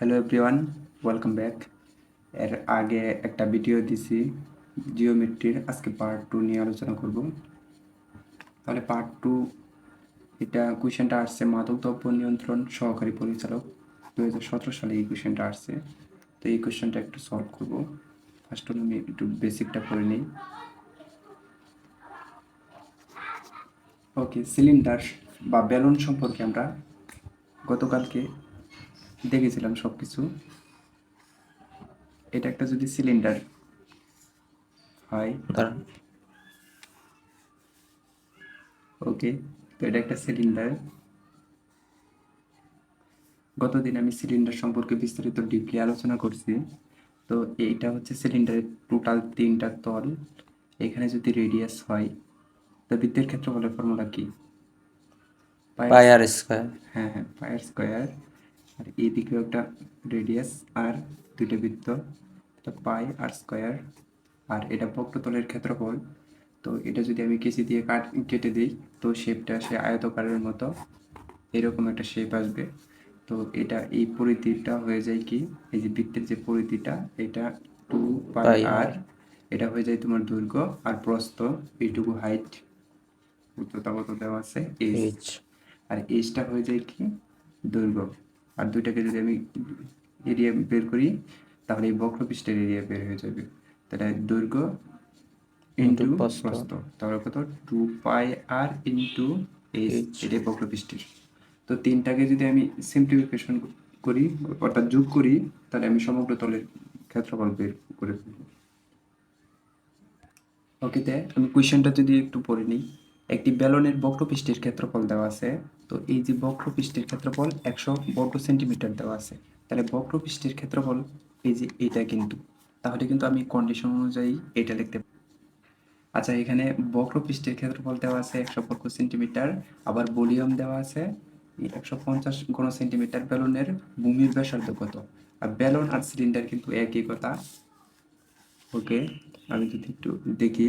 Hello everyone welcome back এর আগে একটা ভিডিও দিছি জিওমেট্রির আজকে পার্ট টু নিয়ে আলোচনা করব। তাহলে পার্ট টু এটা কোয়েশ্চেনটা আসছে মাদক নিয়ন্ত্রণ সহকারী পরিচালক। দু সতেরো সালে এই কোয়েশ্চেনটা আসছে। তো এই কোয়েশ্চেনটা একটু সলভ করব। ফার্স্ট আমি একটু বেসিকটা করে নিই। ওকে সিলিন্ডার বা বেলুন সম্পর্কে আমরা গতকালকে দেখেছিলাম সব কিছু এটা একটা যদি সিলিন্ডার হয় দাঁড়ান ওকে তো এটা একটা সিলিন্ডার গতদিন আমি সিলিন্ডার সম্পর্কে বিস্তারিত ডিপলি আলোচনা করছি। তো এইটা হচ্ছে সিলিন্ডারের টোটাল তিনটা তল। এখানে যদি রেডিয়াস হয় তো বৃত্তের ক্ষেত্রফলের ফর্মুলা কি? আর স্কোয়ার হ্যাঁ হ্যাঁ পায়ের স্কোয়ার আর এইদিকেও একটা রেডিয়াস আর দুইটা বৃত্ত এটা পাই আর স্কোয়ার আর এটা বক্রতলের ক্ষেত্রফল। তো এটা যদি আমি কেসি দিয়ে কাট কেটে দিই তো শেপটা সে আয়তকারের মতো এরকম একটা শেপ আসবে। তো এটা এই পরিধিটা হয়ে যায় কি এই যে বৃত্তের যে পরিধিটা এটা টু পাই আর এটা হয়ে যায় তোমার দৈর্ঘ্য আর প্রস্থ এইটুকু হাইট উচ্চতা কত দেওয়া আছে এইচ এইচ আর এইচটা হয়ে যায় কি দৈর্ঘ্য। আর দুইটাকে যদি আমি এরিয়া বের করি তাহলে এই বক্রপৃষ্ঠের এরিয়া বের হয়ে যাবে। তাহলে দৈর্ঘ্য ইন্টু প্রস্থ। তাহলে কত? Two pi r into H H। এটাই বক্রপৃষ্ঠের তো তিনটাকে যদি আমি সিম্পলিফিকেশন করি অর্থাৎ যোগ করি তাহলে আমি সমগ্র তলের ক্ষেত্রফল বের করে ফেলব। ওকে আমি কোয়েশ্চেনটা যদি একটু পড়ে নিই। একটি বেলনের বক্রপৃষ্ঠের ক্ষেত্রফল দেওয়া আছে তো এই যে বক্রপৃষ্ঠের ক্ষেত্রফল একশো বর্গ সেন্টিমিটার দেওয়া আছে, তাহলে বক্রপৃষ্ঠের ক্ষেত্রফল এই যে এটা কিন্তু, তাহলে কিন্তু আমি কন্ডিশন অনুযায়ী এটা লিখতে। আচ্ছা এখানে বক্রপৃষ্ঠের ক্ষেত্রফল দেওয়া আছে একশো বর্গ সেন্টিমিটার, আবার ভলিউম দেওয়া আছে একশো পঞ্চাশ ঘন সেন্টিমিটার বেলুনের ভূমির ব্যাসার্ধ কত আর বেলুন আর সিলিন্ডার কিন্তু একই কথা ওকে, আমি যদি একটু দেখি,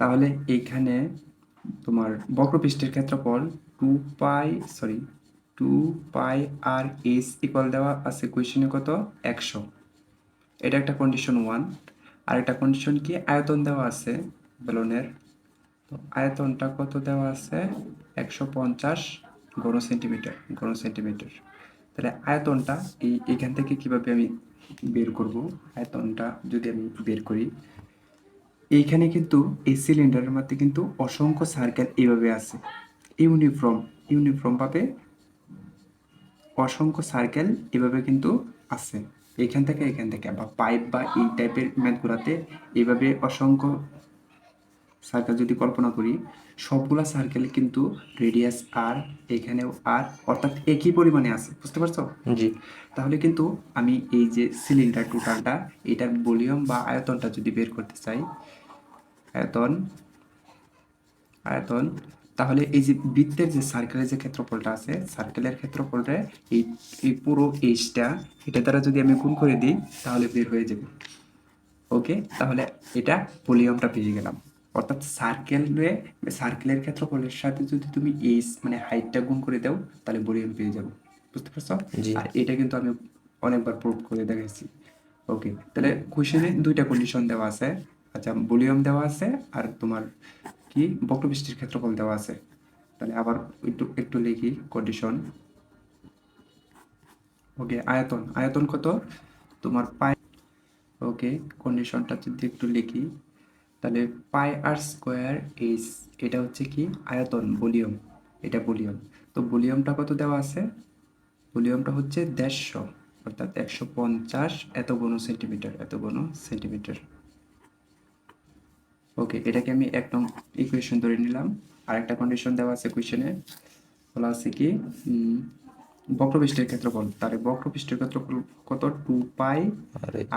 তাহলে এইখানে তোমার বক্রপৃষ্ঠের ক্ষেত্রফল two pi sorry two pi r S equal দেওয়া আছে কোয়েশনে কত? একশো। এটা একটা কন্ডিশন ওয়ান আর একটা কন্ডিশন কি? আয়তন দেওয়া আছে বেলুনের তো আয়তনটা কত দেওয়া আছে? একশো পঞ্চাশ ঘন সেন্টিমিটার ঘন সেন্টিমিটার তাহলে আয়তনটা এই এখান থেকে কীভাবে আমি বের করব? আয়তনটা যদি আমি বের করি, এইখানে কিন্তু এই সিলিন্ডারের মধ্যে কিন্তু অসংখ্য সার্কেল এইভাবে আছে। ইউনিফর্ম ইউনিফর্ম ভাবে অসংখ্য সার্কেল এভাবে কিন্তু আছে। এখান থেকে এখান থেকে বা পাইপ বা এই টাইপের ম্যাথগুলোতে এইভাবে অসংখ্য সার্কেল যদি কল্পনা করি সবগুলা সার্কেল কিন্তু রেডিয়াস আর এখানেও আর অর্থাৎ একই পরিমাণে আছে। বুঝতে পারছ? জি। তাহলে কিন্তু আমি এই যে সিলিন্ডার টোটালটা এটার ভলিউম বা আয়তনটা যদি বের করতে চাই আয়তন আয়তন তাহলে এই যে বৃত্তের যে সার্কেলের যে ক্ষেত্রফলটা আছে সার্কেলের ক্ষেত্রফলটা এই এই পুরো এইচটা এটা দ্বারা যদি আমি গুণ করে দিই তাহলে বের হয়ে যাবে। ওকে তাহলে এটা ভলিউমটা পেয়ে গেলাম। অর্থাৎ সার্কেলে সার্কেলের ক্ষেত্রফলের সাথে যদি তুমি এইচ মানে হাইটটা গুণ করে দাও তাহলে ভলিউম পেয়ে যাব। বুঝতে পারছ? আর এটা কিন্তু আমি অনেকবার প্রুভ করে দেখাইছি। ওকে তাহলে কোশ্চেনে দুইটা কন্ডিশন দেওয়া আছে। আচ্ছা ভলিউম দেওয়া আছে আর তোমার কি? বক্রপৃষ্ঠের ক্ষেত্রফল দেওয়া আছে। তাহলে আবার একটু একটু লিখি কন্ডিশন ওকে আয়তন। আয়তন কত? তোমার পাই ওকে কন্ডিশনটা যদি একটু লিখি, তাহলে পাই আর স্কোয়ার এইচ এটা হচ্ছে কি? আয়তন, ভলিউম। এটা ভলিউম। তো ভলিউমটা কত দেওয়া আছে? ভলিউমটা হচ্ছে দেড়শো, অর্থাৎ একশো পঞ্চাশ এত ঘন সেন্টিমিটার, এত ঘন সেন্টিমিটার। ওকে এটাকে আমি এক নং ইকুয়েশন ধরে নিলাম। আর একটা কন্ডিশন দেওয়া আছে কোয়েশনে বলা আছে কি বক্রপৃষ্ঠের ক্ষেত্রফল। তাহলে বক্রপৃষ্ঠের ক্ষেত্রফল কত? Two pi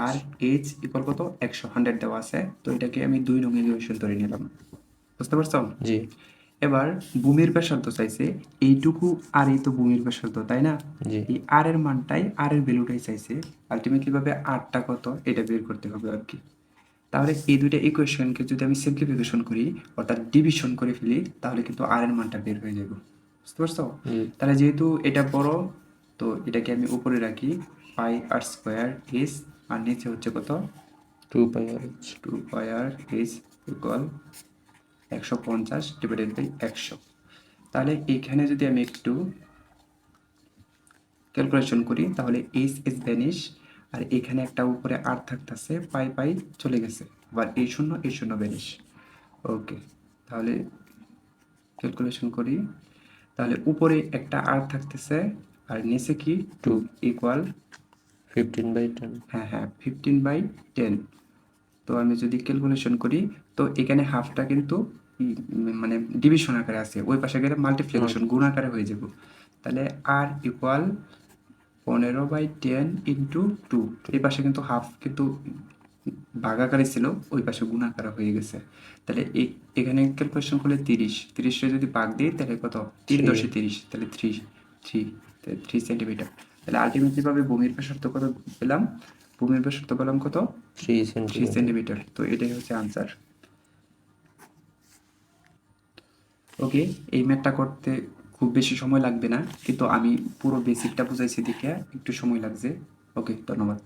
r H. Equal কত? একশো হান্ড্রেড দেওয়া আছে। তো এটাকে আমি দুই নং ইকুয়েশন ধরে নিলাম। বুঝতে পারছ? জি। এবার ভূমির ব্যাসার্ধ চাইছে। এইটুকু আর এই তো ভূমির ব্যাসার্ধ তাই না? এই আর এর মানটাই আর এর ভ্যালুটাই চাইছে। আলটিমেটলি ভাবে আরটা কত? এটা বের করতে হবে আর কি। তাহলে এই দুইটা ইকুয়েশনকে যদি আমি সিম্পলিফিকেশন করি অর্থাৎ ডিভিশন করে ফেলি তাহলে কিন্তু আর এর মানটা বের হয়ে যাবে। বুঝতে পারছ? তাহলে যেহেতু এটা বড় তো এটাকে আমি উপরে রাখি পাই আর স্কোয়ার এস আর নিচে হচ্ছে কত? Two pi r two pi r S equal একশো পঞ্চাশ ডিভাইডেড বাই একশো। তাহলে এখানে যদি আমি একটু ক্যালকুলেশন করি তাহলে এইচ এস ভ্যানিশ আর এখানে একটা উপরে আর থাকতেছে পাই পাই চলে গেছে। আবার এই শূন্য এই শূন্য ভ্যানিশ ওকে তাহলে ক্যালকুলেশন করি। তাহলে উপরে একটা আর থাকতেছে আর নিচে কি? Two equal fifteen by ten হ্যাঁ হ্যাঁ ফিফটিন বাই টেন তো আমি যদি ক্যালকুলেশন করি তো এখানে হাফটা কিন্তু মানে ডিভিশন আকারে আছে। ওই পাশে গেলে মাল্টিপ্লিকেশন গুণ আকারে হয়ে যাব। তাহলে আর ইকুয়াল পনেরো বাই টেন ইন্টু টু এই পাশে কিন্তু হাফ কিন্তু ভাগ আকারে ছিল ওই পাশে গুণ আকারে হয়ে গেছে। তাহলে এই- এখানে ক্যালকুলেশন করলে তিরিশ। তিরিশে যদি ভাগ দিই তাহলে কত? তিন. দশে তিরিশ। তাহলে থ্রি থ্রি থ্রি সেন্টিমিটার তাহলে আলটিমেটলি ভাবে ভূমির ব্যাসার্ধ কত পেলাম? ভূমির ব্যাসার্ধ পেলাম কত? থ্রি থ্রি সেন্টিমিটার সেন্টিমিটার তো এটাই হচ্ছে আনসার ওকে এই ম্যাথটা করতে খুব বেশি সময় লাগবে না, কিন্তু আমি পুরো বেসিকটা বুঝাইছি দেখে একটু সময় লাগছে। ওকে ধন্যবাদ।